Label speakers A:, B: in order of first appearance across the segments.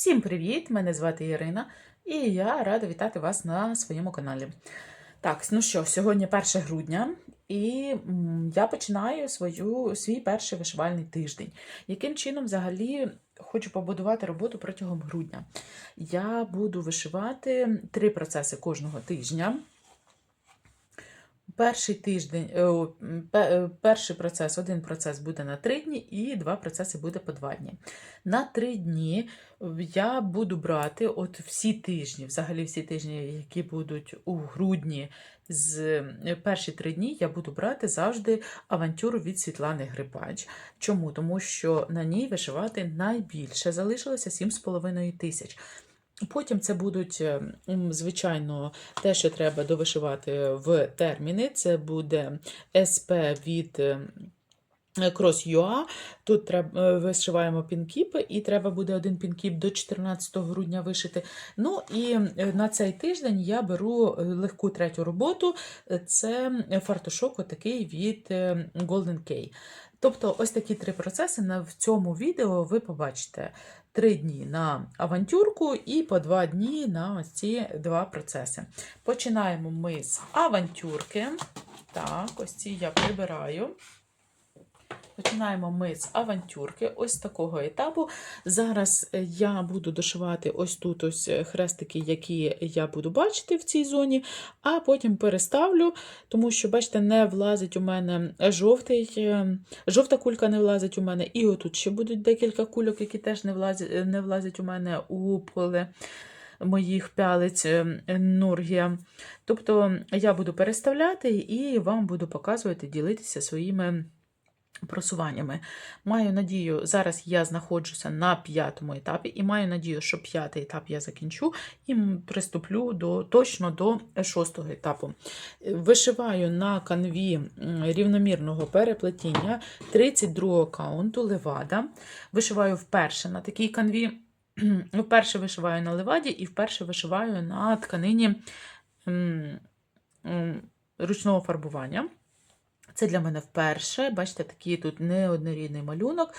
A: Всім привіт! Мене звати Ірина, і я рада вітати вас на своєму каналі. Так, ну що, сьогодні 1 грудня, і я починаю свою, свій перший вишивальний тиждень. Яким чином взагалі хочу побудувати роботу протягом грудня? Я буду вишивати три процеси кожного тижня. Перший тиждень, е, е, перший процес, один процес буде на три дні, і два процеси буде по два дні. На три дні я буду брати от всі тижні, взагалі всі тижні, які будуть у грудні, з е, перші три дні я буду брати завжди авантюру від Світлани Грибач. Чому? Тому що на ній вишивати найбільше залишилося 7,5 тисяч. Потім це будуть, е, звичайно, те, що треба довишивати в терміни. Це буде СП від е, Cross.ua. Тут треба, е, вишиваємо пінкіпи, і треба буде один пінкіп до 14 грудня вишити. Ну і на цей тиждень я беру легку третю роботу. Це фартушок отакий від Golden K. Тобто, ось такі три процеси в цьому відео ви побачите. Три дні на авантюрку і по два дні на ось ці два процеси. Починаємо ми з авантюрки. Так, ось ці я прибираю. Починаємо ми з авантюрки, ось такого етапу. Зараз е, я буду дошивати ось тут ось е, хрестики, які я буду бачити в цій зоні, а потім переставлю, тому що, бачите, не влазить у мене жовтий, е, жовта кулька не влазить у мене, і отут ще будуть декілька кульок, які теж не влазять, не влазять у мене у поле моїх пялиць Нургія. Тобто я буду переставляти і вам буду показувати, ділитися своїми просуваннями. Маю надію, зараз я знаходжуся на п'ятому етапі, і маю надію, що п'ятий етап я закінчу і приступлю до, точно до шостого етапу. Вишиваю на канві рівномірного переплетіння 32-го каунту левада. Вишиваю вперше на такій канві. Вперше вишиваю на леваді і вперше вишиваю на тканині ручного фарбування. Це для мене вперше. Бачите, такий тут неоднорідний малюнок.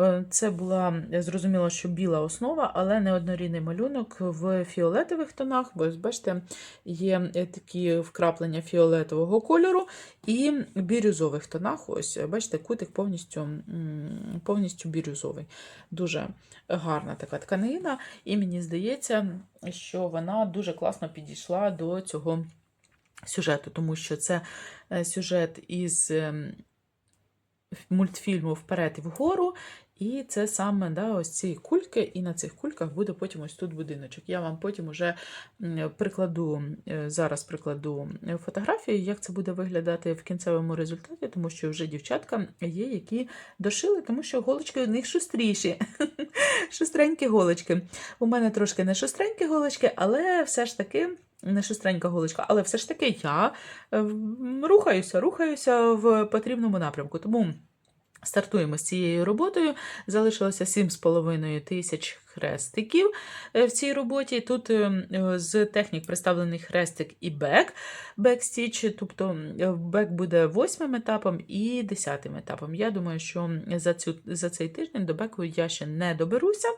A: Е, Це була зрозуміло, що біла основа, але неоднорідний малюнок в фіолетових тонах. Бо бачите, є е, такі вкраплення фіолетового кольору і бірюзових тонах. Ось, бачите, кутик повністю, повністю бірюзовий. Дуже гарна така тканина, і мені здається, що вона дуже класно підійшла до цього сюжету, тому що це е, сюжет із ем, мультфільму Вперед і вгору. І це саме да, ось ці кульки, і на цих кульках буде потім ось тут будиночок. Я вам потім уже прикладу, е, зараз прикладу е, фотографію, як це буде виглядати в кінцевому результаті, тому що вже дівчатка є, які дошили, тому що голочки у них шустріші. Шустренькі голочки. У мене трошки не шустренькі голочки, але все ж таки. Не шустренька голочка, але все ж таки я е, рухаюся, рухаюся в потрібному напрямку. Тому стартуємо з цією роботою. Залишилося 7,5 тисяч хрестиків е, в цій роботі. Тут е, е, з технік представлений хрестик і бек, бекстіч, тобто бек буде восьмим етапом і десятим етапом. Я думаю, що за, цю, за цей тиждень до беку я ще не доберуся.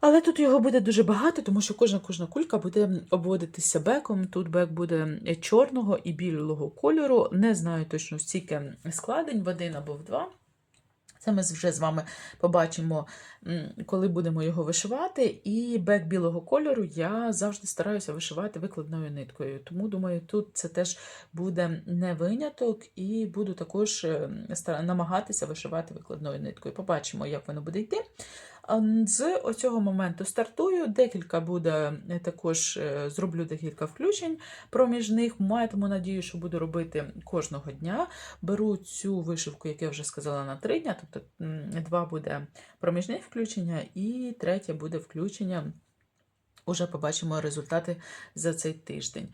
A: Але тут його буде дуже багато, тому що кожна кожна кулька буде обводитися беком. Тут бек буде чорного і білого кольору. Не знаю точно стільки складень в один або в два. Це ми вже з вами побачимо, коли будемо його вишивати. І бек білого кольору я завжди стараюся вишивати викладною ниткою. Тому, думаю, тут це теж буде не виняток, і буду також е, намагатися вишивати викладною ниткою. Побачимо, як воно буде йти. З оцього моменту стартую. Декілька буде е, також е, зроблю декілька включень проміжних. Матиму надію, що буду робити кожного дня. Беру цю вишивку, як я вже сказала, на три дня, тобто два буде проміжних включення, і третє буде включення. Уже побачимо результати за цей тиждень.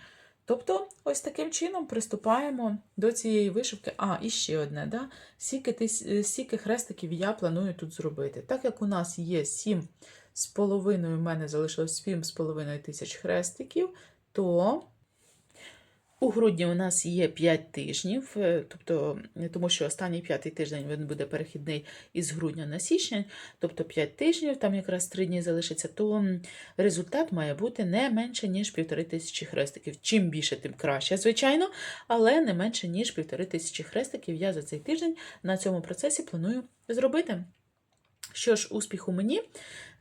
A: Тобто, ось таким чином приступаємо до цієї вишивки. А, і ще одне, да? Скільки, тис... скільки хрестиків я планую тут зробити. Так як у нас є 7 з половиною, в мене залишилось 7 з половиною тисяч хрестиків, то У грудні у нас є 5 тижнів, е, тобто, е, тому що останній п'ятий тиждень він буде перехідний із грудня на січень, тобто 5 тижнів, там якраз 3 дні залишиться, то результат має бути не менше, ніж півтори тисячі хрестиків. Чим більше, тим краще, звичайно, але не менше, ніж півтори тисячі хрестиків я за цей тиждень на цьому процесі планую зробити. Що ж, успіху мені.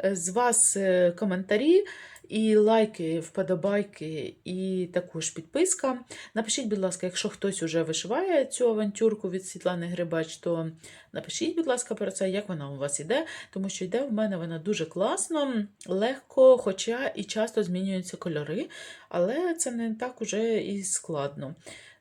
A: Е, З вас е, коментарі і лайки, вподобайки, і також підписка. Напишіть, будь ласка, якщо хтось уже вишиває цю авантюрку від Світлани Грибач, то напишіть, будь ласка, про це, як вона у вас іде, тому що йде в мене вона дуже класно, легко, хоча і часто змінюються кольори, але це не так уже і складно,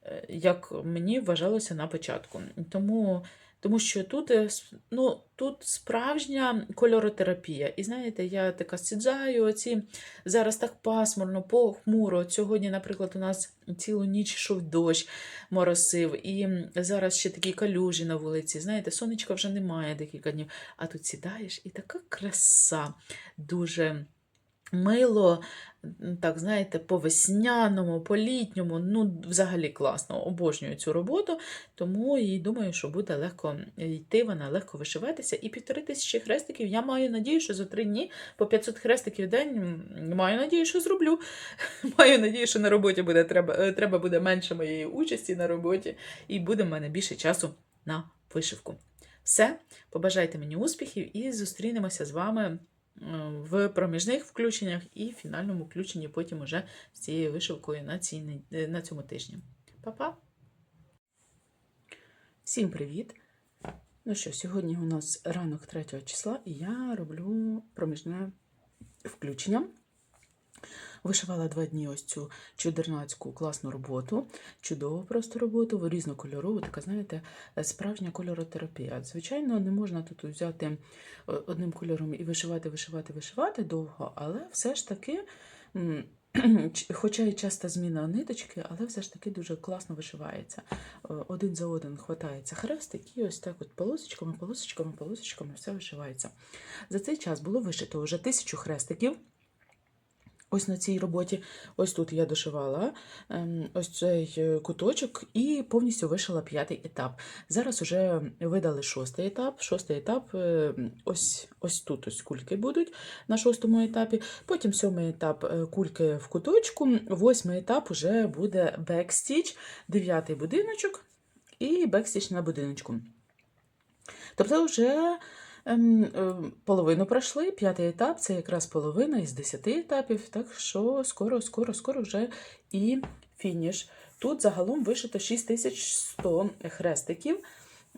A: е, як мені вважалося на початку. Тому тому що тут, е, ну, тут справжня кольоротерапія. І знаєте, я така сіджаю, оці зараз так пасмурно, похмуро. Сьогодні, наприклад, у нас цілу ніч йшов дощ, моросив, і зараз ще такі калюжі на вулиці. Знаєте, сонечка вже немає декілька днів. А тут сідаєш і така краса, дуже мило, так, знаєте, по весняному, по літньому, ну, взагалі класно. Обожнюю цю роботу, тому і думаю, що буде легко йти, вона легко вишиватися. І півтори тисячі хрестиків. Я маю надію, що за три дні по 500 хрестиків в день маю надію, що зроблю. Маю надію, що на роботі буде треба, е, треба буде менше моєї участі на роботі, і буде в мене більше часу на вишивку. Все, побажайте мені успіхів і зустрінемося з вами е, в проміжних включеннях і фінальному включенні потім уже з цією вишивкою на, цій, е, на цьому тижні. Па-па! Всім привіт! Ну що, сьогодні у нас ранок 3 числа, і я роблю проміжне включення. Вишивала два дні ось цю чудернацьку класну роботу, чудову просто роботу, різнокольорову, така, знаєте, справжня кольоротерапія. Звичайно, не можна тут взяти е, одним кольором і вишивати, вишивати, вишивати довго, але все ж таки, хоча і часто зміна ниточки, але все ж таки дуже класно вишивається. Е, Один за один хватається хрестик, і ось так от полосочками, полосочками, полосочками все вишивається. За цей час було вишито вже тисячу хрестиків. Ось на цій роботі, ось тут я дошивала ем, ось цей е, куточок і повністю вишила п'ятий етап. Зараз вже видали шостий етап. Шостий етап, е, ось, ось тут ось кульки будуть на шостому етапі. Потім сьомий етап е, кульки в куточку. Восьмий етап вже буде бекстіч, дев'ятий будиночок і бекстіч на будиночку. Тобто вже половину пройшли, п'ятий етап це якраз половина із десяти етапів, так що скоро, скоро, скоро вже і фініш. Тут загалом вишито 6100 хрестиків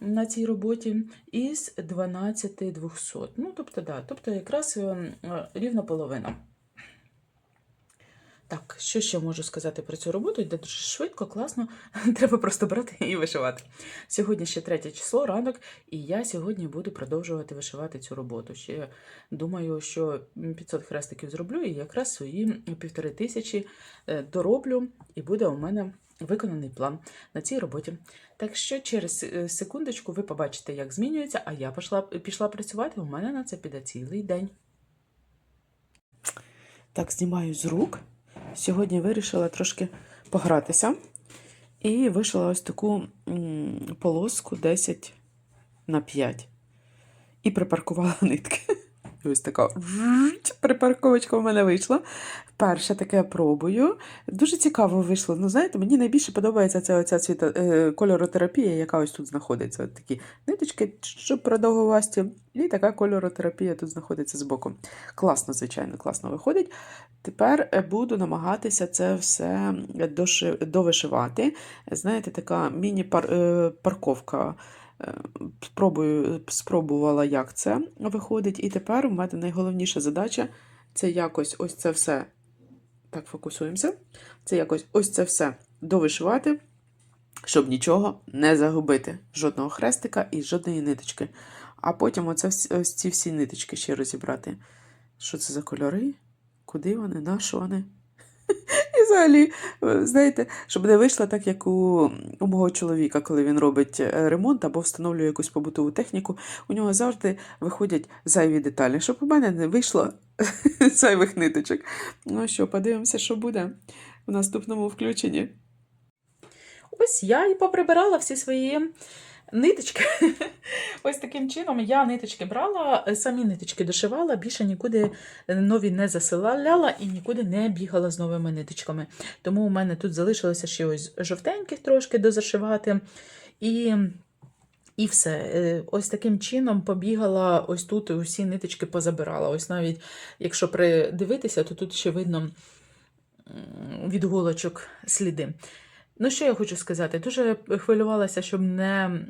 A: на цій роботі із 12200. Ну, тобто, да, тобто якраз ем, е, рівно половина. Так, що ще можу сказати про цю роботу? Йде дуже швидко, класно. Треба просто брати і вишивати. Сьогодні ще третє число, ранок, і я сьогодні буду продовжувати вишивати цю роботу. Ще думаю, що 500 хрестиків зроблю і якраз свої півтори тисячі е, дороблю, і буде у мене виконаний план на цій роботі. Так що через е, секундочку ви побачите, як змінюється, а я пішла, пішла працювати. У мене на це піде цілий день. Так, знімаю з рук. Сьогодні вирішила трошки погратися. І вишила ось таку полоску 10 на 5. І припаркувала нитки. І ось така припарковочка в мене вийшла. Перше таке пробую. Дуже цікаво вийшло. Ну, знаєте, мені найбільше подобається ця оця цвіта, е, кольоротерапія, яка ось тут знаходиться. От такі ниточки, що продовгувасті, і така кольоротерапія тут знаходиться збоку. Класно, звичайно, класно виходить. Тепер е, буду намагатися це все доши- довишивати. Знаєте, така міні-парковка. Спробую, спробувала, як це виходить. І тепер у мене найголовніша задача це якось ось це все. Так, фокусуємося. Це якось ось це все довишивати, щоб нічого не загубити. Жодного хрестика і жодної ниточки. А потім оце, ось ці всі ниточки ще розібрати. Що це за кольори? Куди вони? На що вони? Взагалі, е, знаєте, щоб не вийшло так, як у, у мого чоловіка, коли він робить е, ремонт або встановлює якусь побутову техніку, у нього завжди виходять зайві деталі, щоб у мене не вийшло зайвих ниточок. Ну що, подивимося, що буде в наступному включенні. ось я і поприбирала всі свої ниточки. Ось таким чином я ниточки брала, самі ниточки дошивала, більше нікуди нові не засилала і нікуди не бігала з новими ниточками. Тому у мене тут залишилося ще ось жовтеньких трошки дозашивати. І і все. Е, Ось таким чином побігала, ось тут усі ниточки позабирала. Ось навіть якщо придивитися, то тут ще видно м, від голочок сліди. Ну, що я хочу сказати? Дуже хвилювалася, щоб не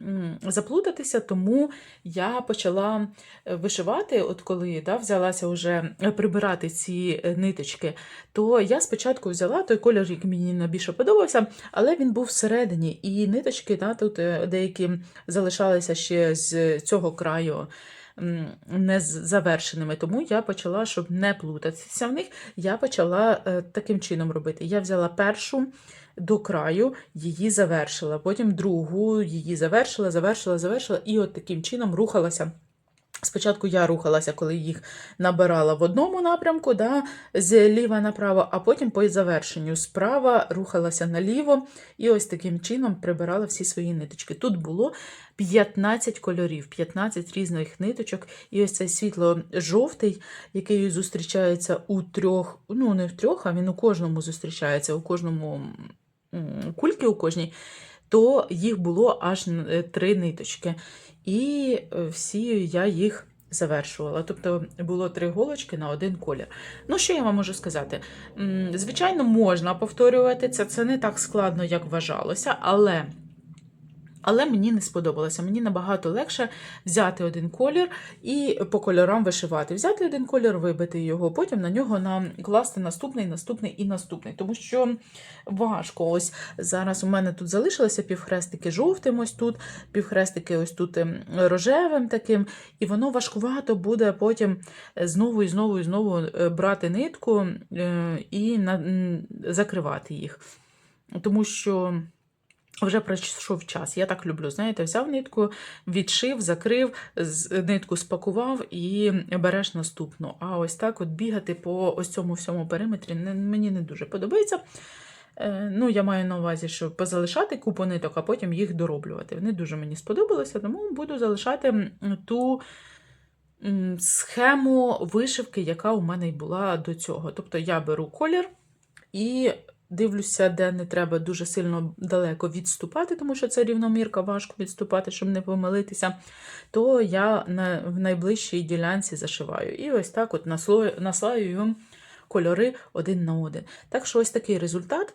A: заплутатися, тому я почала е, вишивати, от коли да, взялася вже прибирати ці е, ниточки, то я спочатку взяла той колір, який мені найбільше подобався, але він був всередині, і ниточки да, тут е, деякі залишалися ще з цього краю. М, Не з- завершеними, тому я почала, щоб не плутатися в них, я почала е, таким чином робити. Я взяла першу до краю, її завершила, потім другу її завершила, завершила, завершила, і от таким чином рухалася. Спочатку я рухалася, коли їх набирала в одному напрямку, да, з ліва направо, а потім по завершенню справа рухалася наліво і ось таким чином прибирала всі свої ниточки. Тут було 15 кольорів, 15 різних ниточок, і ось цей світло-жовтий, який зустрічається у трьох, ну не в трьох, а він у кожному зустрічається, у кожному кульки у кожній, то їх було аж е, три ниточки. І е, всі я їх завершувала. Тобто було три голочки на один колір. Ну, що я вам можу сказати? Звичайно, можна повторювати це, це не так складно, як вважалося, але. Але мені не сподобалося. Мені набагато легше взяти один колір і по кольорам вишивати. Взяти один колір, вибити його, потім на нього накласти наступний, наступний і наступний. Тому що важко. Ось зараз у мене тут залишилося півхрестики жовтим, ось тут, півхрестики ось тут ем, рожевим таким, і воно важкувато буде потім знову і знову і знову е, брати нитку е, і закривати їх. Тому що. Вже пройшов час. Я так люблю. Знаєте, взяв нитку, відшив, закрив, нитку спакував і береш наступну. А ось так от бігати по ось цьому всьому периметрі не, мені не дуже подобається. Е, Ну, я маю на увазі, що позалишати купу ниток, а потім їх дороблювати. Вони дуже мені сподобалися, тому буду залишати ту схему вишивки, яка у мене й була до цього. Тобто я беру колір і дивлюся, де не треба дуже сильно далеко відступати, тому що це рівномірка, важко відступати, щоб не помилитися, то я на, в найближчій ділянці зашиваю. І ось так от наслаюю кольори один на один. Так що ось такий результат.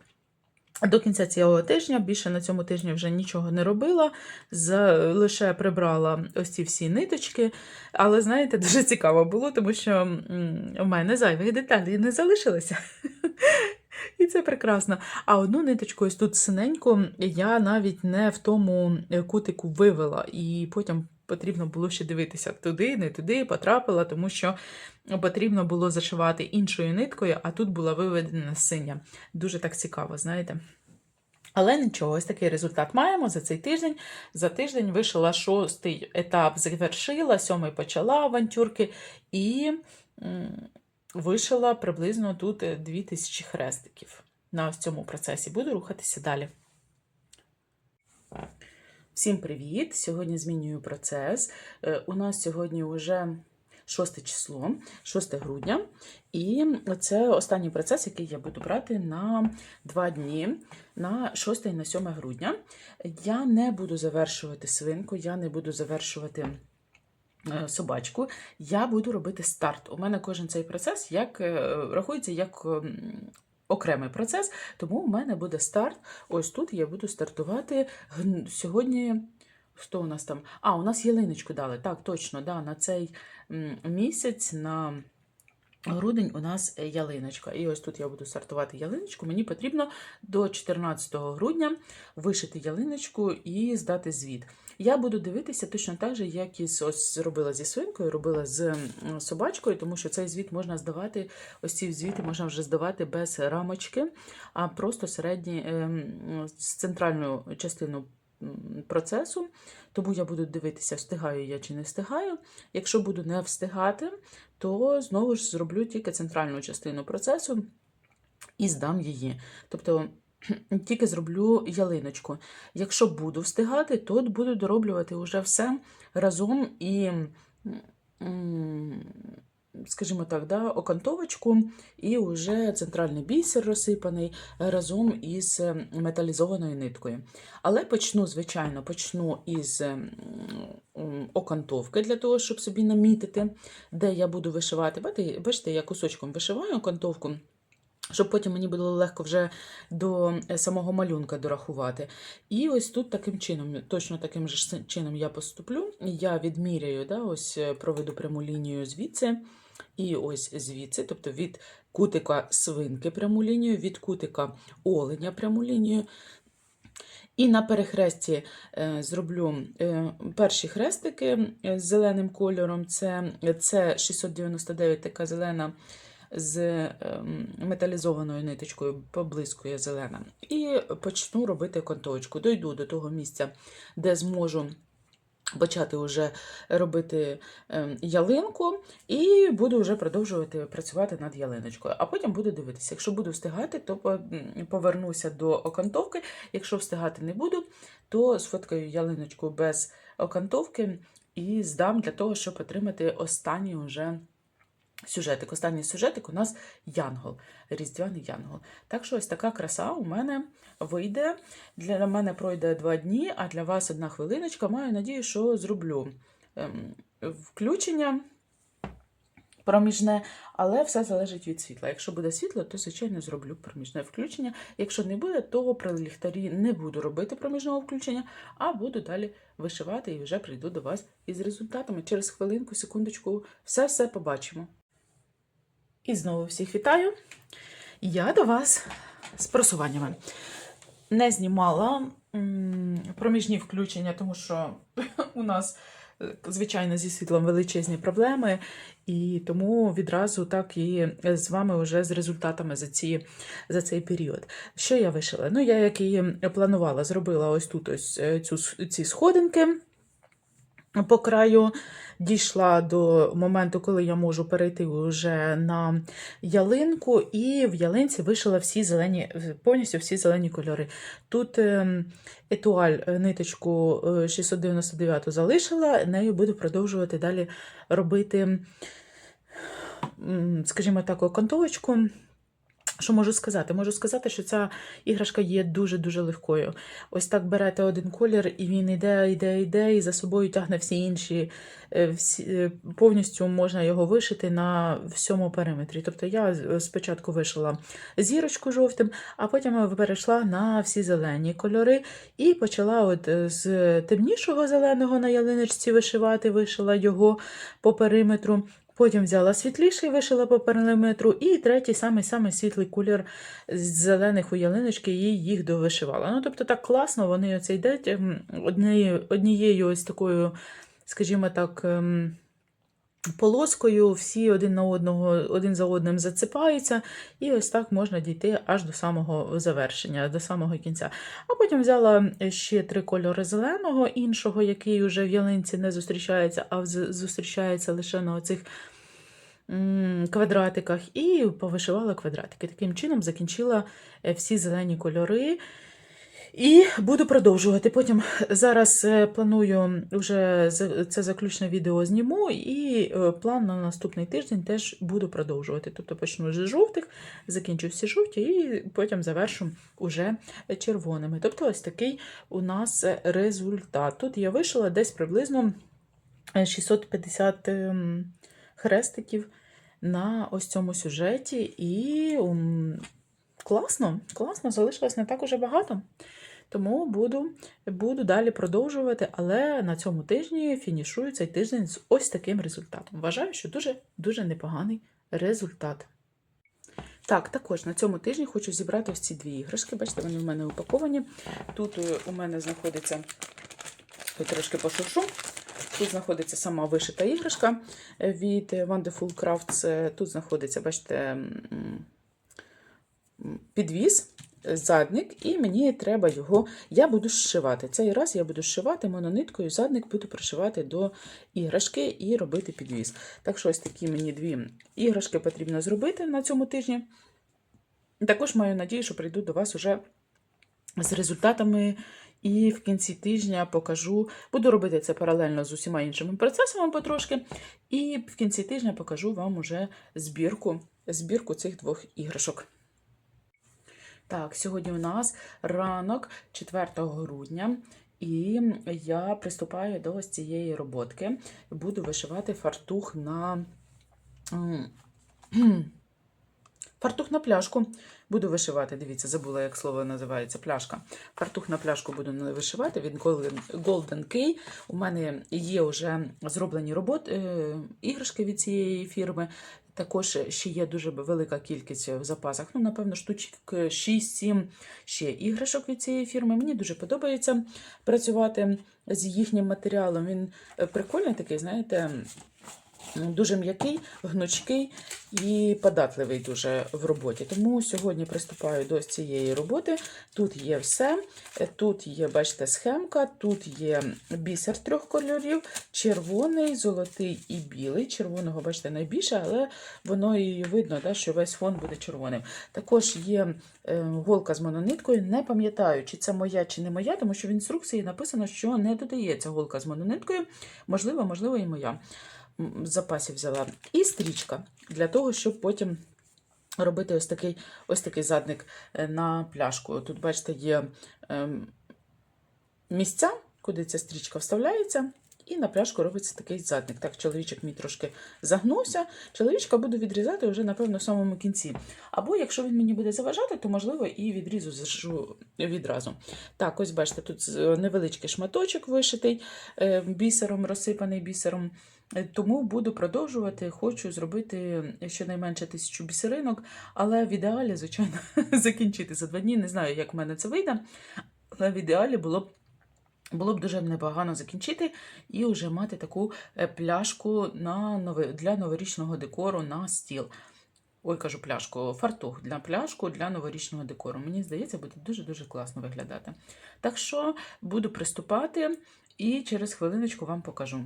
A: До кінця цього тижня, більше на цьому тижні вже нічого не робила, за, лише прибрала ось ці всі ниточки. Але, знаєте, дуже цікаво було, тому що у мене зайвих деталей не залишилося. І це прекрасно. А одну ниточку ось тут синеньку я навіть не в тому е, кутику вивела, і потім потрібно було ще дивитися туди, не туди, потрапила, тому що потрібно було зашивати іншою ниткою, а тут була виведена синя. Дуже так цікаво, знаєте. Але нічого, ось такий результат маємо за цей тиждень. За тиждень вишила шостий етап, завершила, сьомий почала авантюрки і вишила приблизно тут е, 2000 хрестиків на ось цьому процесі. Буду рухатися далі. Всім привіт! Сьогодні змінюю процес. Е, У нас сьогодні вже 6 число, 6 грудня. І це останній процес, який я буду брати на 2 дні, на 6 і на 7 грудня. Я не буду завершувати свинку, я не буду завершувати е, собачку. Я буду робити старт. У мене кожен цей процес як, е, рахується як ем, окремий процес, тому у мене буде старт. Ось тут я буду стартувати сьогодні. Хто у нас там? А, у нас ялиночку дали. Так, точно, да, на цей місяць, на грудень у нас е, ялиночка. І ось тут я буду стартувати ялиночку. Мені потрібно до 14 грудня вишити ялиночку і здати звіт. Я буду дивитися точно так же, як і ось зробила зі свинкою, робила з собачкою, тому що цей звіт можна здавати, ось ці звіти можна вже здавати без рамочки, а просто середні ем, з центральну частину процесу. Тому я буду дивитися, встигаю я чи не встигаю. Якщо буду не встигати, то знову ж зроблю тільки центральну частину процесу і здам її. Тобто тільки зроблю ялиночку. Якщо буду встигати, то буду дороблювати вже все разом і, скажімо так, да, окантовочку і вже центральний бісер розсипаний разом із е, металізованою ниткою. Але почну, звичайно, почну із м, м, окантовки для того, щоб собі намітити, де я буду вишивати. Бачите, я кусочком вишиваю окантовку. Щоб потім мені було легко вже до е, самого малюнка дорахувати. І ось тут таким чином, точно таким же чином я поступлю. Я відміряю, да, ось е, проведу пряму лінію звідси і ось звідси, тобто від кутика свинки пряму лінію, від кутика оленя пряму лінію. І на перехресті е, зроблю е, перші хрестики е, з зеленим кольором. Це, це 699 така зелена з металізованою ниточкою, поблискує зелена. І почну робити контовочку. Дойду до того місця, де зможу почати вже робити ем, ялинку, і буду вже продовжувати працювати над ялиночкою. А потім буду дивитися. Якщо буду встигати, то повернуся до окантовки. Якщо встигати не буду, то сфоткаю ялиночку без окантовки і здам для того, щоб отримати останній уже сюжетик. Останній сюжетик у нас Янгол, різдвяний Янгол. Так що ось така краса у мене вийде. Для мене пройде два дні, а для вас одна хвилиночка. Маю надію, що зроблю ем, включення проміжне, але все залежить від світла. Якщо буде світло, то звичайно зроблю проміжне включення. Якщо не буде, то при ліхтарі не буду робити проміжного включення, а буду далі вишивати і вже прийду до вас із результатами. Через хвилинку, секундочку, все-все побачимо. І знову всіх вітаю. Я до вас з просуваннями. Не знімала проміжні включення, тому що у нас, е, звичайно, зі світлом величезні проблеми, і тому відразу так і з вами вже з результатами за, ці, за цей період. Що я вишила? Ну, я, як і планувала, зробила ось тут ось е, цю, ці сходинки по краю. Дійшла до моменту, коли я можу перейти вже на ялинку, і в ялинці вишила всі зелені, повністю всі зелені кольори. Тут ем, етуаль е, ниточку е, 699 залишила, нею буду продовжувати далі робити, скажімо так, окантовочку. Що можу сказати? Можу сказати, що ця іграшка є дуже-дуже легкою. Ось так берете один колір, і він йде, йде, йде, і за собою тягне всі інші. е, Всі, е, повністю можна його вишити на всьому периметрі. Тобто я спочатку вишила зірочку жовтим, а потім перейшла на всі зелені кольори і почала от е, з темнішого зеленого на ялиночці вишивати, вишила його по периметру. Потім взяла світліший, вишила по периметру, і третій самий самий світлий колір з зелених у ялиночки, і їх довишивала. Ну, тобто так класно, вони оце йдуть ем, однією, однією ось такою, скажімо так, ем, полоскою, всі один на одного, один за одним зацепаються, і ось так можна дійти аж до самого завершення, до самого кінця. А потім взяла ще три кольори зеленого, іншого, який вже в ялинці не зустрічається, а зустрічається лише на оцих квадратиках, і повишивала квадратики. Таким чином закінчила е, всі зелені кольори. І буду продовжувати. Потім зараз е, планую вже це заключне відео зніму, і е, план на наступний тиждень теж буду продовжувати. Тобто почну з жовтих, закінчу всі жовті, і потім завершу уже червоними. Тобто, ось такий у нас результат. Тут я вишила десь приблизно е, 650 ем, хрестиків на ось цьому сюжеті, і класно, класно, залишилось не так уже багато. Тому буду, буду далі продовжувати, але на цьому тижні фінішую цей тиждень з ось таким результатом. Вважаю, що дуже-дуже непоганий результат. Так, також на цьому тижні хочу зібрати ось ці дві іграшки. Бачите, вони в мене упаковані. Тут е, у мене знаходиться я трошки пошуршу. Тут знаходиться сама вишита іграшка від Wonderful Crafts. Тут знаходиться, бачите, підвіз, задник, і мені треба його. Я буду зшивати. Цей раз я буду зшивати монониткою, задник буду пришивати до іграшки і робити підвіз. Так що ось такі мені дві іграшки потрібно зробити на цьому тижні. Також маю надію, що прийду до вас уже з результатами. І в кінці тижня покажу, буду робити це паралельно з усіма іншими процесами потрошки. І в кінці тижня покажу вам уже збірку, збірку цих двох іграшок. Так, сьогодні у нас ранок 4 грудня, і я приступаю до ось цієї роботки. Буду вишивати фартух на фартух на пляшку. Буду вишивати. Дивіться, забула, як слово називається пляшка. Фартух на пляшку буду вишивати Golden, Golden Key. У мене є вже зроблені роботи, е, іграшки від цієї фірми. Також ще є дуже велика кількість в запасах. Ну, напевно, штучок 6-7 ще іграшок від цієї фірми. Мені дуже подобається працювати з їхнім матеріалом. Він е, прикольний такий, знаєте, дуже м'який, гнучкий і податливий дуже в роботі. Тому сьогодні приступаю до цієї роботи. Тут є все. Тут є, бачите, схемка, тут є бісер трьох кольорів: червоний, золотий і білий. Червоного, бачите, найбільше, але воно і видно, да, що весь фон буде червоним. Також є е, голка з монониткою. Не пам'ятаю, чи це моя, чи не моя, тому що в інструкції написано, що не додається голка з монониткою. Можливо, можливо, і моя. М, З взяла. І стрічка для того, щоб потім робити ось такий, ось такий задник е, на пляшку. Тут, бачите, є ем, місця, куди ця стрічка вставляється. І на пляшку робиться такий задник. Так, чоловічок мій трошки загнувся. Чоловічка буду відрізати вже, напевно, в самому кінці. Або, якщо він мені буде заважати, то, можливо, і відрізу зажу відразу. Так, ось бачите, тут невеличкий шматочок вишитий е, бісером, розсипаний бісером. Е, Тому буду продовжувати. Хочу зробити щонайменше тисячу бісеринок, але в ідеалі, звичайно, закінчити за два дні. Не знаю, як в мене це вийде. Але в ідеалі було б було б дуже непогано закінчити і вже мати таку е, пляшку на нови- для новорічного декору на стіл. Ой, кажу пляшку, фартух для пляшку для новорічного декору. Мені здається, буде дуже-дуже класно виглядати. Так що буду приступати і через хвилиночку вам покажу.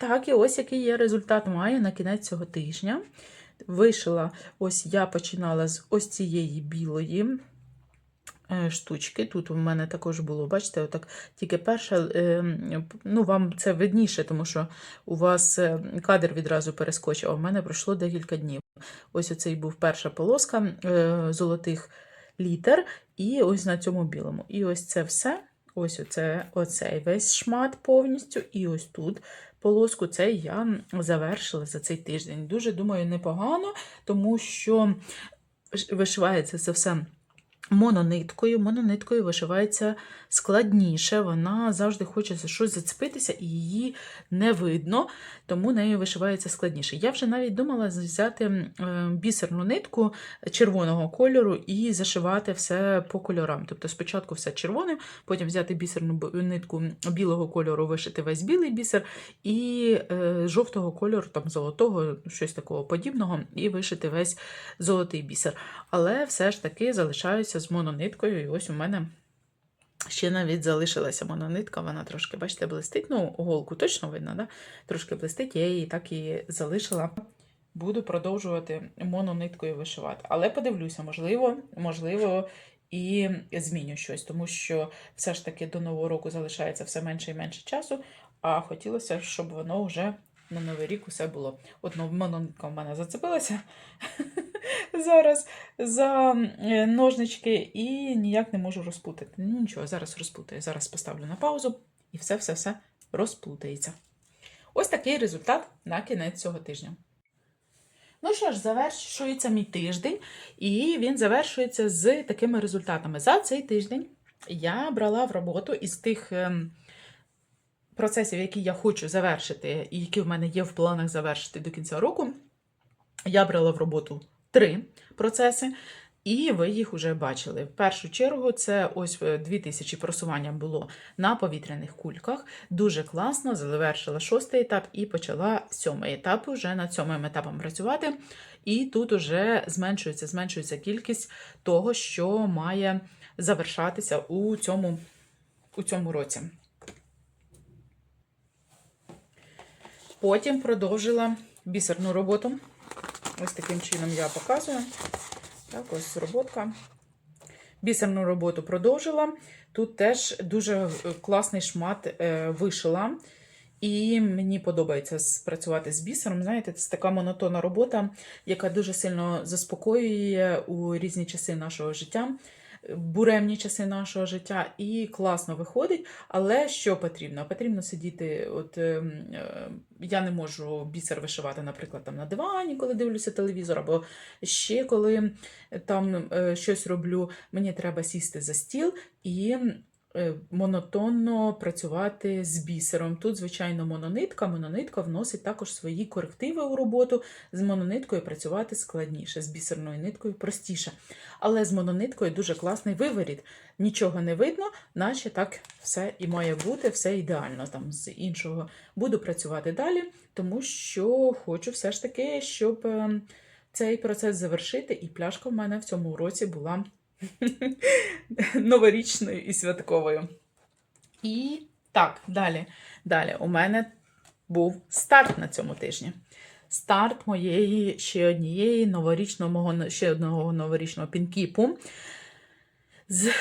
A: Так, і ось який я результат маю на кінець цього тижня. Вишила, ось я починала з ось цієї білої штучки. Тут у мене також було, бачите, отак тільки перша, е, ну вам це видніше, тому що у вас е, кадр відразу перескочив, а в мене пройшло декілька днів. Ось оцей був перша полоска е, золотих літер, і ось на цьому білому. І ось це все. Ось оце, оцей весь шмат повністю, і ось тут полоску це я завершила за цей тиждень. Дуже думаю, непогано, тому що вишивається це все монониткою. Монониткою вишивається складніше, вона завжди хоче за щось зацепитися і її не видно, тому нею вишивається складніше. Я вже навіть думала взяти е, бісерну нитку червоного кольору і зашивати все по кольорам. Тобто спочатку все червоним, потім взяти бісерну нитку білого кольору, вишити весь білий бісер, і е, жовтого кольору, там золотого, щось такого подібного, і вишити весь золотий бісер. Але все ж таки залишаюся з монониткою, і ось у мене. Ще навіть залишилася мононитка, вона трошки, бачите, блистить. Ну, голку точно видно, да? трошки блистить, я її так і залишила. Буду продовжувати монониткою вишивати. Але подивлюся, можливо, можливо, і зміню щось, тому що все ж таки до нового року залишається все менше і менше часу, а хотілося, щоб воно вже на новий рік усе було. От ну, мононитка в мене зацепилася зараз за е, ножнички і ніяк не можу розплутати. Ну нічого, зараз розплутаю. Зараз поставлю на паузу і все-все-все розплутається. Ось такий результат на кінець цього тижня. Ну що ж, завершується мій тиждень, і він завершується з такими результатами. За цей тиждень я брала в роботу із тих ем, процесів, які я хочу завершити, і які в мене є в планах завершити до кінця року. Я брала в роботу три процеси, і ви їх вже бачили. В першу чергу це ось е, 2000 просування було на повітряних кульках. Дуже класно, завершила шостий етап і почала сьомий етап вже над сьомим етапом працювати. І тут уже зменшується, зменшується кількість того, що має завершатися у цьому, у цьому році. Потім продовжила бісерну роботу. Ось таким чином я показую. Так, ось роботка. бісерну роботу продовжила. Тут теж дуже е, класний шмат е, вишила. І мені подобається спрацювати з бісером. Знаєте, це така монотонна робота, яка дуже сильно заспокоює у різні часи нашого життя, буремні часи нашого життя, і класно виходить. Але що потрібно? Потрібно сидіти. От ем, е, я не можу бісер вишивати, наприклад, там на дивані, коли дивлюся телевізор, або ще коли там е, щось роблю. Мені треба сісти за стіл і монотонно працювати з бісером. Тут, звичайно, мононитка. Мононитка вносить також свої корективи у роботу. З монониткою працювати складніше, з бісерною ниткою простіше. Але з монониткою дуже класний виворіт. Нічого не видно, наче так все і має бути, все ідеально. Там з іншого буду працювати далі, тому що хочу все ж таки, щоб е, цей процес завершити, і пляшка в мене в цьому році була новорічною і святковою. І так, далі. Далі у мене був старт на цьому тижні. Старт моєї ще однієї новорічного мого ще одного новорічного пінкіпу з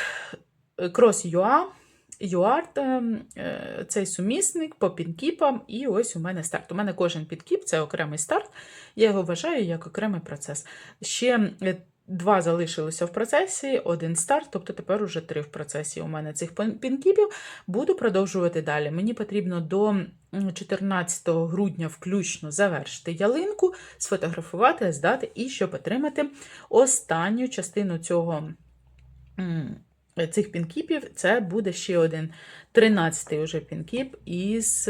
A: Cross UA. Юарт, е, цей сумісник по пінкіпам, і ось у мене старт. У мене кожен підкіп це окремий старт. Я його вважаю як окремий процес. Ще е, два залишилися в процесі, один старт, тобто тепер уже три в процесі у мене цих пінкіпів. Буду продовжувати далі. Мені потрібно до 14 грудня включно завершити ялинку, сфотографувати, здати і щоб отримати останню частину цього. Цих пінкіпів це буде ще один 13-й уже пінкіп із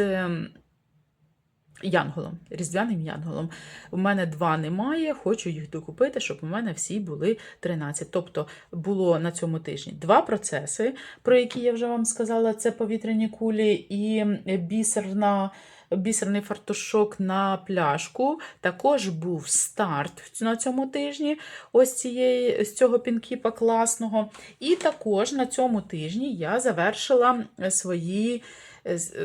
A: янголом, різдвяним янголом. У мене два немає, хочу їх докупити, щоб у мене всі були 13. Тобто було на цьому тижні два процеси, про які я вже вам сказала: це повітряні кулі і бісерна. Бісерний фартушок на пляшку. Також був старт на цьому тижні ось цієї, з цього пінкіпа класного. І також на цьому тижні я завершила свої.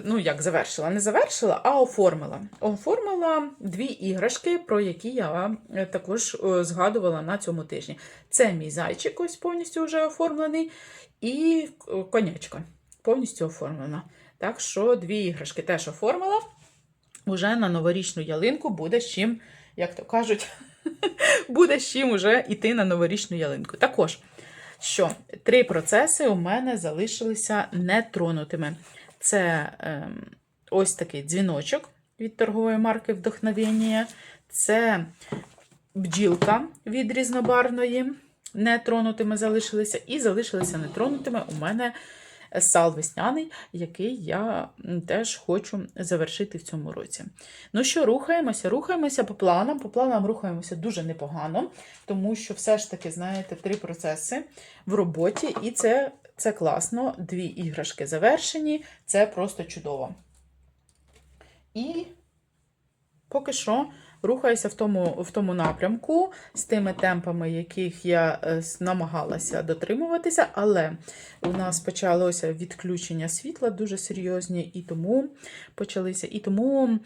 A: Ну, як завершила, не завершила, а оформила. Оформила дві іграшки, про які я вам е, також е, згадувала на цьому тижні. Це мій зайчик, ось повністю вже оформлений, і е, конячка повністю оформлена. Так що дві іграшки теж оформила. Уже на новорічну ялинку буде з чим, як то кажуть, буде з чим уже йти на новорічну ялинку. Також, що три процеси у мене залишилися нетронутими. Це ем, ось такий дзвіночок від торгової марки Вдохновення. Це бджілка від різнобарвної, нетронутими залишилися. І залишилися нетронутими у мене сал весняний, який я теж хочу завершити в цьому році. Ну що, рухаємося, рухаємося по планам. По планам рухаємося дуже непогано, тому що все ж таки, знаєте, три процеси в роботі, і це, це класно. Дві іграшки завершені, це просто чудово. І поки що рухаюся в тому, в тому напрямку з тими темпами, яких я е, намагалася дотримуватися, але у нас почалося відключення світла дуже серйозні, і тому почалися. І тому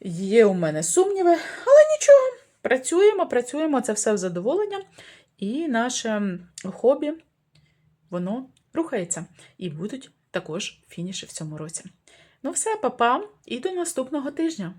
A: є у мене сумніви, але нічого. Працюємо, працюємо, це все в задоволення. І наше хобі, воно рухається. І будуть також фініші в цьому році. Ну все, папа, і до наступного тижня.